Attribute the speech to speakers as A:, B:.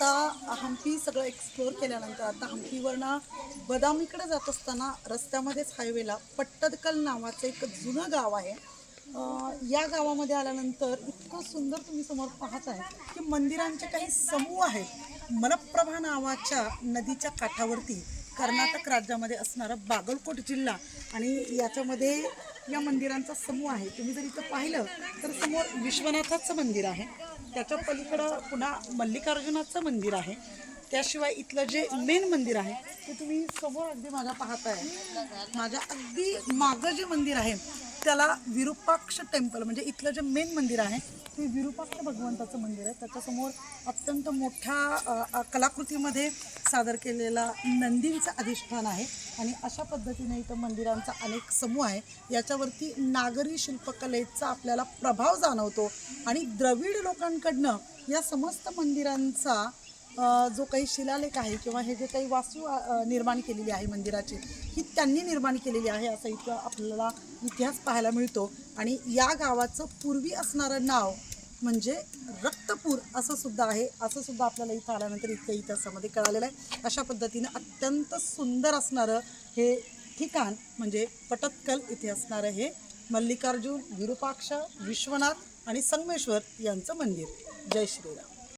A: आता हम्पी सगळं एक्सप्लोअर केल्यानंतर आता हम्पीवरनं बदामीकडे जात असताना रस्त्यामध्येच हायवेला पट्टदकल नावाचं एक जुनं गाव आहे. या गावामध्ये आल्यानंतर इतकं सुंदर तुम्ही समोर पाहत आहे की मंदिरांचे काही समूह आहेत. मलप्रभा नावाच्या नदीच्या काठावरती कर्नाटक राज्यामध्ये असणारा बागलकोट जिल्हा आणि याच्यामध्ये या मंदिरांचा समूह आहे. तुम्ही जर इथं पाहिलं तर समोर विश्वनाथाचं मंदिर आहे. त्याच्या पलीकडं पुन्हा मल्लिकार्जुनाचं मंदिर आहे. त्याशिवाय इथलं जे मेन मंदिर आहे ते तुम्ही समोर अगदी माझ्या पाहताय. माझ्या अगदी मागं जे मंदिर आहे त्याला विरूपाक्ष टेम्पल म्हणजे इथलं जे मेन मंदिर आहे ते विरूपाक्ष भगवंताचं मंदिर आहे. त्याच्यासमोर अत्यंत मोठ्या कलाकृतीमध्ये सादर केलेला नंदींचं अधिष्ठान आहे. आणि अशा पद्धतीने इथं मंदिरांचा अनेक समूह आहे. याच्यावरती नागरी शिल्पकलेचा आपल्याला प्रभाव जाणवतो. आणि द्रविड लोकांकडनं या समस्त मंदिरांचा जो काही शिलालेख आहे किंवा हे जे काही वास्तू निर्माण केलेली आहे मंदिराची ही त्यांनी निर्माण केलेली आहे असं इथं आपल्याला इतिहास पाहायला मिळतो. आणि या गावाचं पूर्वी असणारं नाव म्हणजे रक्तपूर असं सुद्धा आहे. असं सुद्धा आपल्याला इथं आल्यानंतर इथल्या इतिहासामध्ये कळालेलं आहे. अशा पद्धतीनं अत्यंत सुंदर असणारं हे ठिकाण म्हणजे पटत्कल इथे असणारं हे मल्लिकार्जुन विरूपाक्ष विश्वनाथ आणि संगमेश्वर यांचं मंदिर. जय श्रीराम.